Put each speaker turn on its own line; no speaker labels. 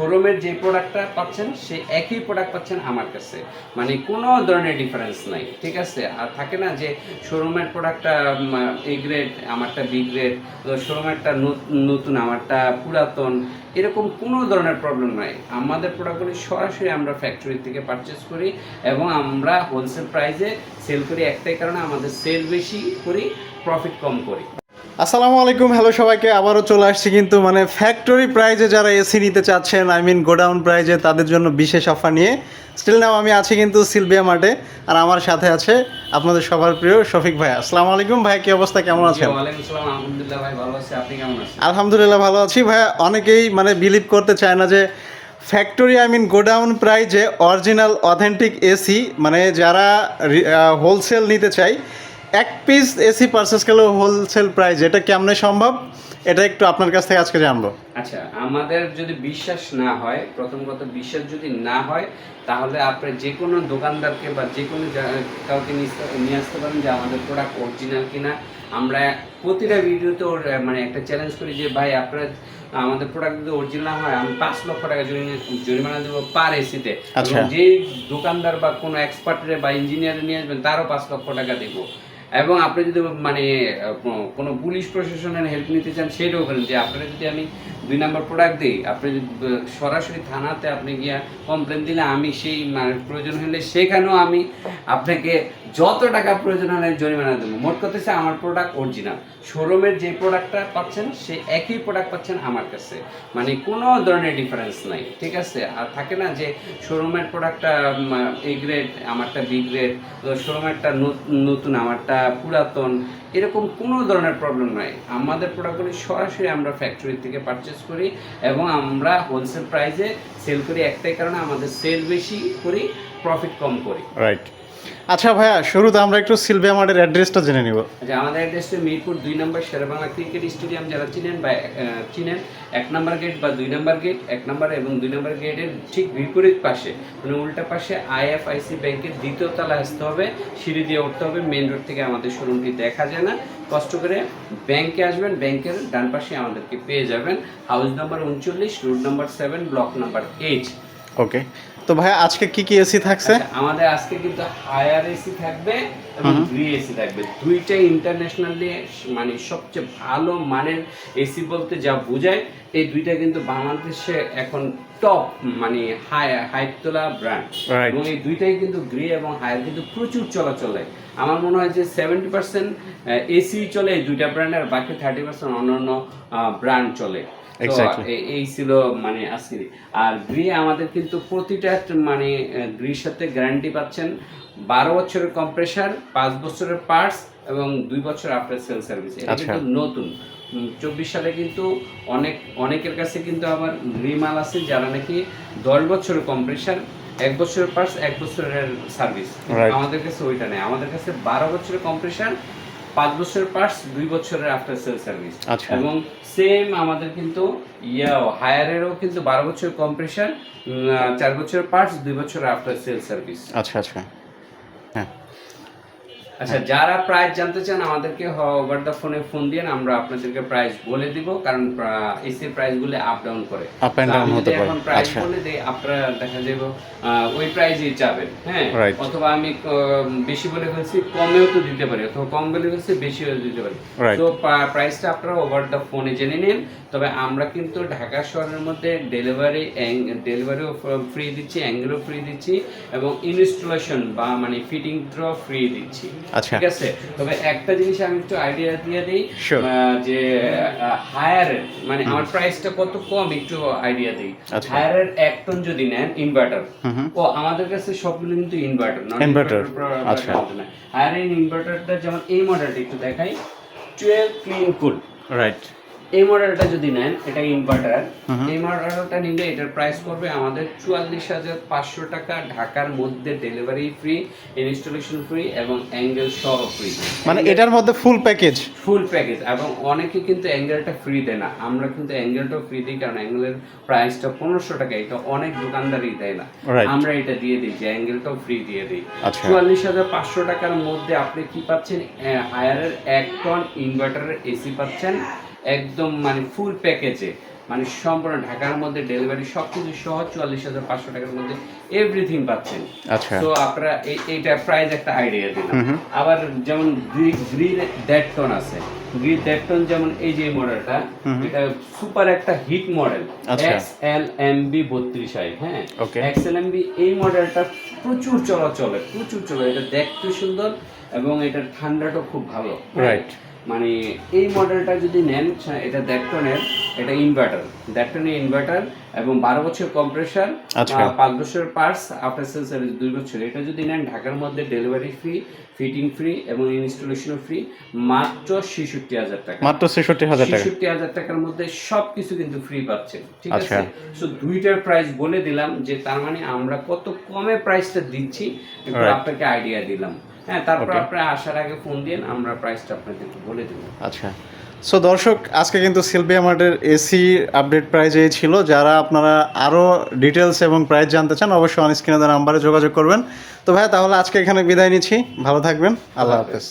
শোরুমের যে প্রোডাক্টটা পাচ্ছেন সে একই প্রোডাক্ট পাচ্ছেন আমার কাছে। মানে কোনো ধরনের ডিফারেন্স নাই, ঠিক আছে? আর থাকে না যে শোরুমের প্রোডাক্টটা এ গ্রেড আমারটা বি গ্রেড শোরুমেরটা নতুন, আমারটা পুরাতন, এরকম কোনো ধরনের প্রবলেম নাই। আমাদের প্রোডাক্টগুলি সরাসরি আমরা ফ্যাক্টরি থেকে পারচেস করি এবং আমরা হোলসেল প্রাইসে সেল করি। একটাই কারণে আমাদের সেল বেশি করি প্রফিট কম করি।
আসসালামু আলাইকুম হ্যালো সবাইকে। আবারও চলে আসছি কিন্তু মানে ফ্যাক্টরি প্রাইজে যারা এসি নিতে চাচ্ছেন আই মিন গোডাউন প্রাইজে তাদের জন্য বিশেষ অফার নিয়ে। স্টিল নাও আমি আছি কিন্তু সিলভিয়া মাঠে আর আমার সাথে আছে আপনাদের সবার প্রিয় শফিক ভাই। আসসালামু আলাইকুম ভাই কি অবস্থা? কেমন আছেন?
আলহামদুলিল্লাহ ভালো আছি।
ভাই। অনেকেই মানে বিলিভ করতে চায় না যে ফ্যাক্টরি আই মিন গোডাউন প্রাইজে অরিজিনাল অথেন্টিক এসি মানে যারা হোলসেল নিতে চাই এক পিস এসি পারচেস করলে হোলসেল প্রাইস এটা কেমনে সম্ভব? এটা একটু আপনার কাছ থেকে আজকে জানব।
আচ্ছা আমাদের যদি বিশ্বাস না হয় প্রথম কথা বিশ্বাস যদি না হয় তাহলে আপনি যে কোনো দোকানদারকে বা যে কোনো কাউকে নিয়ে আসতে- পারেন যে আমাদের প্রোডাক্ট অরিজিনাল কিনা। আমরা প্রতিটা ভিডিওতে ওর মানে একটা চ্যালেঞ্জ করি যে ভাই আপনার আমাদের প্রোডাক্ট যদি অরিজিনাল হয় আমি পাঁচ লক্ষ টাকা জরিমানা দেবো পার এসিতে। যে দোকানদার বা কোনো এক্সপার্টরে বা ইঞ্জিনিয়ার নিয়ে আসবেন তারও পাঁচ লক্ষ টাকা দেবো। এবং আপনি যদি মানে কোনো- পুলিশ প্রশাসনের হেল্প নিতে চান, সেটাও করেন যে আপনারা যদি আমি দুই নম্বর প্রোডাক্ট দিই, আপনি যদি সরাসরি থানাতে আপনি গিয়া কমপ্লেন দিলে আমি সেই মানে প্রয়োজন হলে সেখানেও আমি আপনাকে যত টাকা প্রয়োজন হলে জরিমানা দেবো। মোট কথা হচ্ছে আমার প্রোডাক্ট অরিজিনাল শোরুমের যে প্রোডাক্টটা পাচ্ছেন, সে একই প্রোডাক্ট পাচ্ছেন আমার কাছে। মানে কোনো ধরনের ডিফারেন্স নাই, ঠিক আছে? আর থাকে না যে শোরুমের প্রোডাক্টটা এ গ্রেড আমারটা বি গ্রেড শোরুমেরটা নতুন, আমারটা পুরাতন, এরকম কোনো ধরনের প্রবলেম নাই। আমাদের প্রোডাক্টগুলি সরাসরি আমরা ফ্যাক্টরি থেকে পারচেস করি এবং আমরা হোলসেল প্রাইসে সেল করি। একটাই কারণে আমাদের সেল বেশি করি প্রফিট কম করি।
রাইট আচ্ছা ভাইয়া, শুরুতে আমরা একটু সিলভিয়া মার্টের অ্যাড্রেসটা জেনে নিব।
আচ্ছা আমাদের অ্যাড্রেসটা মিরপুর দুই নম্বর শেরবাংলা ক্রিকেট স্টেডিয়াম যারা চিনেন বা চিনেন, এক নম্বর গেট বা দুই নম্বর গেট, এক নম্বর এবং দুই নম্বর গেটের ঠিক বিপরীত পাশে মানে উল্টা পাশে আইএফআইসি ব্যাংকের দ্বিতীয় তলা আসতে হবে, সিঁড়ি দিয়ে উঠতে হবে মেন রোড থেকে আমাদের শোরুমটি দেখা যায় না। কষ্ট করে ব্যাংকে আসবেন, ব্যাংকের ডান পাশে আমাদেরকে পেয়ে যাবেন, হাউস নাম্বার উনচল্লিশ, road number seven, block number eight.
Okay তো ভাইয়া আজকে কি কি এসি থাকছে?
আচ্ছা, আমাদের আজকে কিন্তু হায়ার এসি থাকবে এবং গ্রি এসি থাকবে। দুইটাই ইন্টারন্যাশনালি মানে সবচেয়ে ভালো মানের এসি বলতে যা বোঝায় এই দুইটা কিন্তু বাংলাদেশে এখন টপ মানে হাই হাইট তোলা ব্র্যান্ড এবং এই দুইটাই কিন্তু গ্রে এবং হায়ার কিন্তু প্রচুর চলাচলে আমার মনে হয় যে সেভেন্টি পার্সেন্ট এসি চলে এই দুইটা ব্র্যান্ড আর বাকি থার্টি পার্সেন্ট অন্যান্য ব্র্যান্ড চলে। এই ছিল মানে আজকে আর গ্রি আমাদের কিন্তু প্রতিটা মানে গ্রির সাথে গ্যারান্টি পাচ্ছেন বারো বছরের কম্প্রেসার পাঁচ বছরের পার্টস এবং দুই বছর আফটার সেল সার্ভিস এটা
আচ্ছা।
কিন্তু নতুন। চব্বিশ সালে কিন্তু অনেক অনেকের কাছে কিন্তু আবার গ্রি মাল আছে যারা নাকি দশ বছরের কম্প্রেসার এক বছরের পার্টস এক বছরের সার্ভিস আমাদের কাছে ওইটা নেই। আমাদের কাছে বারো বছরের কম্প্রেসার পাঁচ বছরের পার্টস দুই বছরের আফটার সেল সার্ভিস
আচ্ছা।
এবং সেম আমাদের কিন্তু ইয়াও হায়ারেরও কিন্তু বারো বছর কম্প্রেশন চার বছরের পার্টস দুই বছর আফটার সেল সার্ভিস
আচ্ছা আচ্ছা। হ্যাঁ।
আচ্ছা যারা প্রাইস জানতে চান আমাদেরকে ওভার দ্য ফোনে ফোন দিয়ে আমরা আপনাদেরকে প্রাইস বলে দিব কারণ এসি প্রাইসগুলো আপ ডাউন করে তো
down
আমি
হতে পারে।
এখন প্রাইস
আচ্ছা।
বলে দিই আপনারা দেখা যাবে ওই প্রাইসই যাবেন হ্যাঁ অথবা আমি বেশি বলে ফেলছি কমেও তো দিতে পারি অথবা কম বলে ফেলছি বেশিও দিতে পারি. তো প্রাইসটা আপনারা ওভার দ্য ফোনে জেনে নিন তবে আমরা কিন্তু ঢাকা শহরের মধ্যে ডেলিভারি ডেলিভারিও ফ্রি দিচ্ছি অ্যাঙ্গেলও ফ্রি দিচ্ছি এবং ইনস্টলেশন বা মানে ফিটিং ড্র ফ্রি দিচ্ছি
আচ্ছা।
ঠিক আছে তবে একটা জিনিস আমি একটু আইডিয়া দিয়ে দিই যে হায়ার মানে আমার প্রাইসটা কত কম একটু আইডিয়া দিই
আচ্ছা।
হায়ারের এক টন যদি নেন ইনভার্টার। ও আমাদের কাছে সবগুলো কিন্তু ইনভার্টার
Inverter, আচ্ছা।
হায়ারের ইনভার্টারটা যেমন এই মডেলটা একটু দেখাই টুয়েলভ ক্লিন কুল
রাইট
এই মডেলটা যদি নেন এটা ইনভার্টার এই মডেলটা নিলে এটার প্রাইস পড়বে আমাদের চুয়াল্লিশ হাজার পাঁচশো টাকা ঢাকার মধ্যে ডেলিভারি ফ্রি ইনস্টলেশন ফ্রি এবং অ্যাঙ্গেল সহ ফ্রি
মানে এটার মধ্যে ফুল প্যাকেজ
ফুল প্যাকেজ এবং অনেকে কিন্তু অ্যাঙ্গেলটা ফ্রি দেয় না। আমরা কিন্তু অ্যাঙ্গেলটাও ফ্রি দিই কারণ অ্যাঙ্গেলের প্রাইসটা পনেরোশো টাকা। এটা অনেক দোকানদারই দেয় না। আমরা এটা দিয়ে দিই যে অ্যাঙ্গেলটাও ফ্রি দিয়ে দিই।
আচ্ছা।
চুয়াল্লিশ হাজার পাঁচশো টাকার মধ্যে আপনি কি পাচ্ছেন? হায়ারের এক টন ইনভার্টারের এসি পাচ্ছেন। একদম মানে ফুল প্যাকেজে মানে সম্পূর্ণ ঢাকার মধ্যে ডেলিভারি সব কিছু সহ চুয়াল্লিশ হাজার পাঁচশো টাকার মধ্যে এভরিথিং পাচ্ছেন।
আচ্ছা।
তো আপনারা এইটা প্রাইস একটা আইডিয়া দিলাম। আবার যেমন গ্রি ডেটটন আছে। গ্রি ডেটটন যেমন এই যে মডেলটা এটা সুপার একটা হিট মডেল
আচ্ছা।
এক্স এল এম বি বত্রিশ আই হ্যাঁ. এক্স এল এম বি এই মডেলটা প্রচুর চলাচলে প্রচুর চলে এটা দেখতে সুন্দর এবং এটার ঠান্ডাটা খুব ভালো।
Right.
মানে এই মডেলটা যদি নেন এটা ডেটটনের এটা ইনভার্টার ডেটটনের ইনভার্টার এবং বারো বছর কম্প্রেসার
আচ্ছা।
পাঁচ বছর পার্টস আফটার সেল সার্ভিস দুই বছর এটা যদি নেন ঢাকার মধ্যে ডেলিভারি ফ্রি ফিটিং ফ্রি এবং ইনস্টলেশনও ফ্রি মাত্র ছেষট্টি হাজার টাকা।
মাত্র ছেষট্টি হাজার টাকা।
ছেষট্টি হাজার টাকার মধ্যে সবকিছু কিন্তু ফ্রি পাচ্ছেন। ঠিক
আচ্ছা।
আছে? সো দুইটার প্রাইস বলে দিলাম যে তার মানে আমরা কত কমে প্রাইসটা দিচ্ছি। একটু আপনাকে আইডিয়া দিলাম। হ্যাঁ তারপর
Okay.
আসার আগে ফোন দিন আমরা প্রাইসটা আপনাকে বলে দেবো।
আচ্ছা। সো দর্শক আজকে কিন্তু সিলভিয়া মার্টের এসি আপডেট প্রাইজ এই ছিল। যারা আপনারা আরও ডিটেলস এবং প্রাইস জানতে চান অবশ্যই অন স্ক্রিনে নাম্বারে যোগাযোগ করবেন। তো ভাই তাহলে আজকে এখানে বিদায় নিচ্ছি। ভালো থাকবেন। আল্লাহ। হাফেজ।